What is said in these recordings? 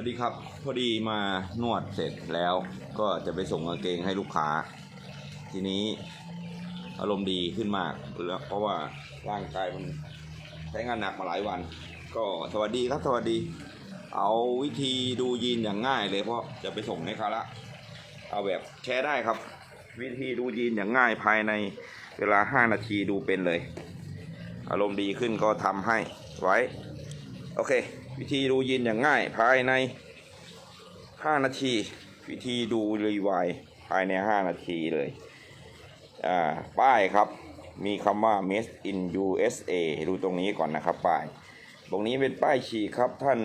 วัสดีครับ พอดีมานวดเสร็จแล้วก็จะไปส่งกางเกงให้ลูกค้า ทีนี้อารมณ์ดีขึ้นมากแล้วเพราะว่าร่างกายมันใช้งานหนักมาหลายวัน ก็สวัสดีครับสวัสดี เอาวิธีดูยีนอย่างง่ายเลยเพราะจะไปส่งให้เขาละเอาแบบแชร์ได้ครับ วิธีดูยีนอย่างง่ายภายในเวลา 5 นาทีดูเป็นเลย อารมณ์ดีขึ้นก็ทำให้ไว้ โอเค วิธีดูยีนอย่างง่าย ภายใน 5 นาที วิธีดูรีไวายภายใน 5 นาทีเลยอ่าป้ายครับมีคำว่า made in USA ดูตรงนี้ก่อนนะครับป้าย ตรงนี้เป็นป้ายฉีกครับท่าน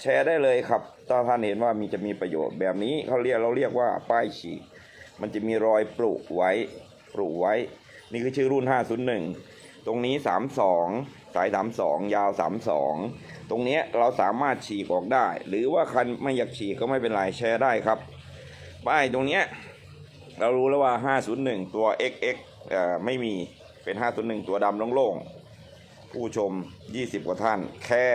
แชร์ได้เลยครับ ถ้าท่านเห็นว่ามีจะมีประโยชน์แบบนี้เขาเรียกเราเรียกว่าป้ายฉีก มันจะมีรอยปลุกไว้ปลุกไว้ นี่คือชื่อรุ่น 501 ตรงนี้32สาย32ยาว32ตรงเนี้ยเราสามารถฉีกออกได้ หรือว่าคันไม่อยากฉีกก็ไม่เป็นไรแชร์ได้ครับป้ายตรงเนี้ยเรารู้แล้วว่า 501 ตัว XX เอ่อไม่มีเป็น 501 ตัวดำโล่งๆ ผู้ชม 20 กว่าท่าน แค่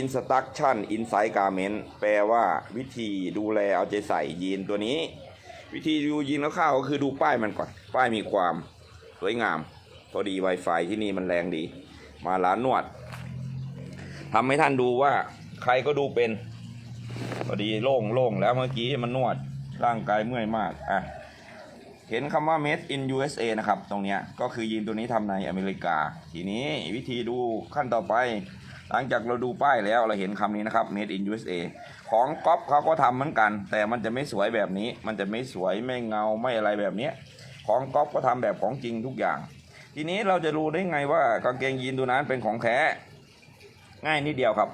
Instruction Inside Garment แปลว่าวิธีดูแลเอาใจใส่ยีนตัวนี้ วิธีดูยีนแล้วข้าวก็คือดูป้ายมันก่อน ป้ายมีความสวยงาม อดี Wi-Fi ที่นี่มันแรงดี มาร้านนวดทำให้ท่านดูว่าใครก็ดูเป็นพอดีโล่งโล่งแล้วเมื่อกี้มันนวดร่างกายเมื่อยมากอะเห็นคำว่า made in USA นะครับ ตรงเนี้ยก็คือยีนตัวนี้ทำในอเมริกา ทีนี้วิธีดูขั้นต่อไป หลังจากเราดูป้ายแล้วเราเห็นคำนี้นะครับ made in USA ของก๊อปเขาก็ทำเหมือนกัน แต่มันจะไม่สวยแบบนี้ มันจะไม่สวยไม่เงาไม่อะไรแบบนี้ ของก๊อปก็ทำแบบของจริงทุกอย่าง ทีนี้เราจะรู้ได้ไงว่ากางเกงยีนตัวนั้นเป็นของแท้ ง่ายนิดเดียวครับ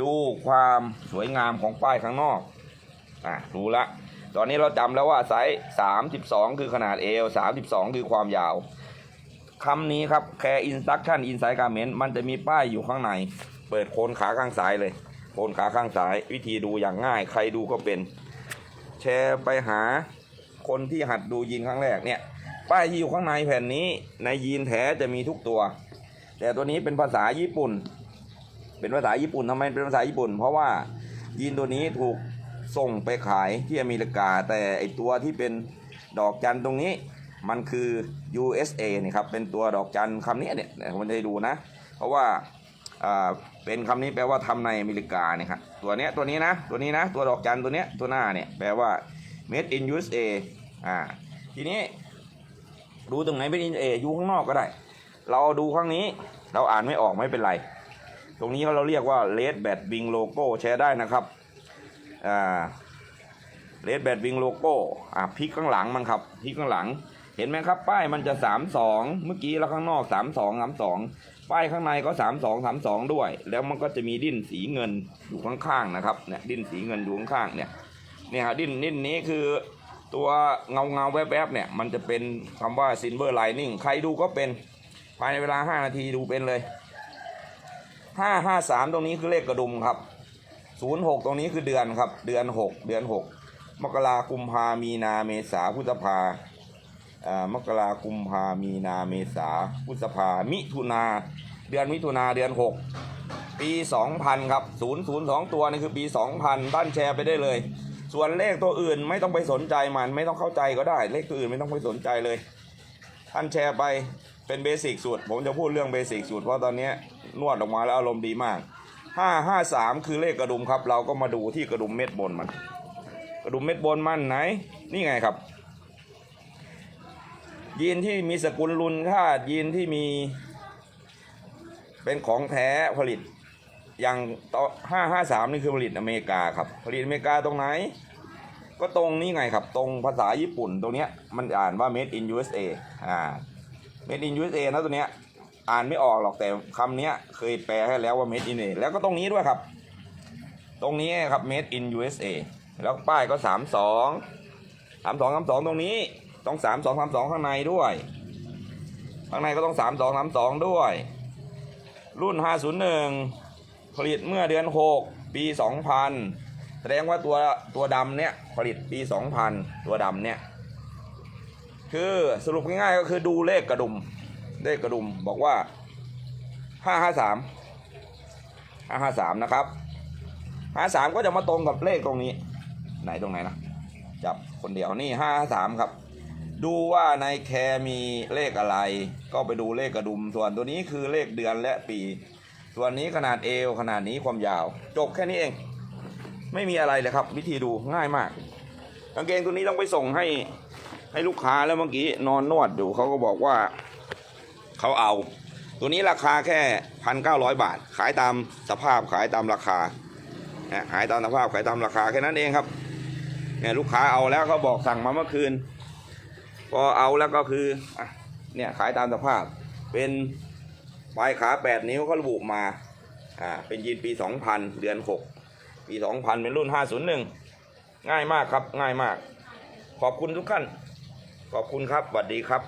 ดูความสวยงามของป้ายข้างนอกอะรู้ละ ตอนนี้เราจำแล้วว่าไซส์32 คือขนาดเอว32 คือความยาวคำนี้ครับแค่ instruction inside garment มันจะมีป้ายอยู่ข้างใน เปิดโคนขาข้างซ้ายเลย โคนขาข้างซ้าย วิธีดูอย่างง่าย ใครดูก็เป็น แชร์ไปหาคนที่หัดดูยีนครั้งแรกเนี่ย ป้ายที่อยู่ข้างในแผ่นนี้ ในยีนแท้จะมีทุกตัว แต่ตัวนี้เป็นภาษาญี่ปุ่น เป็นภาษาญี่ปุ่นทำไมเป็นภาษาญี่ปุ่น เพราะว่ายีนตัวนี้ถูกส่งไปขายที่อเมริกา แต่ไอตัวที่เป็นดอกจันตรงนี้มันคือ USA นี่ครับเป็นตัวดอกจันคำนี้เนี่ยเดี๋ยวผมจะดูนะ เพราะว่าอ่าเป็นคำนี้แปลว่าทำในอเมริกาเนี่ยครับตัวเนี้ยตัวนี้นะตัวนี้นะตัวดอกจันตัวเนี้ยตัวหน้าเนี่ยแปลว่า made in USA อ่าทีนี้ ดูตรงไหน made in USA อยู่ข้างนอกก็ได้ เราดูข้างนี้ เราอ่านไม่ออกไม่เป็นไร ตรงนี้เราเรียกว่า red bat wing logo แชร์ได้นะครับอ่า red bat wing logo อ่าพลิกข้างหลังมันครับพลิกข้างหลัง เห็นไหมครับ ป้ายมันจะ 3 2 เมื่อกี้แล้วข้างนอก 3 2 3 2 ป้ายข้างในก็ 3 2 3 2 ด้วย แล้วมันก็จะมีดิ้นสีเงินอยู่ข้างๆนะครับเนี่ยดิ้นสีเงินอยู่ข้างๆเนี่ยเนี่ยฮะดิ้นดิ้นนี้คือ ตัวเงาเงาแวบๆเนี่ยมันจะเป็นคำว่า silver lining ใครดูก็เป็นภายในเวลา 5 นาทีดูเป็นเลย 553 ตรงนี้คือเลขกระดุมครับ 06 ตรงนี้คือเดือนครับ เดือน 6 เดือน 6 มกรากุมภามีนาเมษาพฤษภาอ่ามกรากุมภามีนาเมษาพฤษภามิถุนาเดือนมิถุนาเดือน 6 ปี 2000 ครับ 002 ตัวนี่คือปี 2000ท่านแชร์ไปได้เลย ส่วนเลขตัวอื่นไม่ต้องไปสนใจมันไม่ต้องเข้าใจก็ได้ เลขตัวอื่นไม่ต้องไปสนใจเลย ท่านแชร์ไปเป็นเบสิกสูตรผมจะพูดเรื่องเบสิกสูตรเพราะตอนนี้นวดออกมาแล้วอารมณ์ดีมาก553คือเลขกระดุมครับ เราก็มาดูที่กระดุมเม็ดบนมัน กระดุมเม็ดบนมันไหน นี่ไงครับ ยีนที่มีสกุลรุนค่ายีนที่มี เป็นของแท้ผลิต อย่างต่อ553นี่คือผลิตอเมริกาครับ ผลิตอเมริกาตรงไหน ก็ตรงนี้ไงครับ ตรงภาษาญี่ปุ่นตรงเนี้ยมันอ่านว่า made in USA อ่า made in USA นะตัวเนี้ยอ่านไม่ออกหรอกแต่คำเนี้ยเคยแปลให้แล้วว่า made in USA แล้วก็ตรงนี้ด้วยครับ ตรงนี้ครับ made in USA แล้วป้ายก็32 32 32ตรงนี้ต้อง32 32ข้างในด้วย ข้างในก็ต้อง32 32ด้วย รุ่น501 ผลิตเมื่อเดือน 6 ปี 2000 แสดงว่าตัวตัวดำเนี่ยผลิตปี 2000 ตัวดำเนี่ย คือสรุปง่ายๆก็คือดูเลขกระดุม เลขกระดุมบอกว่า 553 553 นะครับห้าสามก็จะมาตรงกับเลขตรงนี้ ไหนตรงไหนนะจับคนเดียวนี่ห้าสามครับดูว่าในแคร์มีเลขอะไร ก็ไปดูเลขกระดุมส่วนตัวนี้คือเลขเดือนและปี ส่วนนี้ขนาดเอวขนาดนี้ความยาว จบแค่นี้เอง ไม่มีอะไรเลยครับ วิธีดูง่ายมากกางเกงตัวนี้ต้องไปส่งให้ให้ลูกค้าแล้วเมื่อกี้นอนนวดอยู่เขาก็บอกว่าเขาเอา ตัวนี้ราคาแค่พันเก้าร้อยบาท ขายตามสภาพขายตามราคาเนี่ยขายตามสภาพขายตามราคาแค่นั้นเองครับเนี่ยลูกค้าเอาแล้วเขาบอกสั่งมาเมื่อคืน พอเอาแล้วก็คือเนี่ยขายตามสภาพเป็น ปลายขาแปดนิ้วเขาระบุมา อ่า เป็นยีนปีสองพันเดือนหกปีสองพันเป็นรุ่นห้าศูนย์หนึ่งง่ายมากครับ ง่ายมาก ขอบคุณทุกท่าน ขอบคุณครับสวัสดีครับ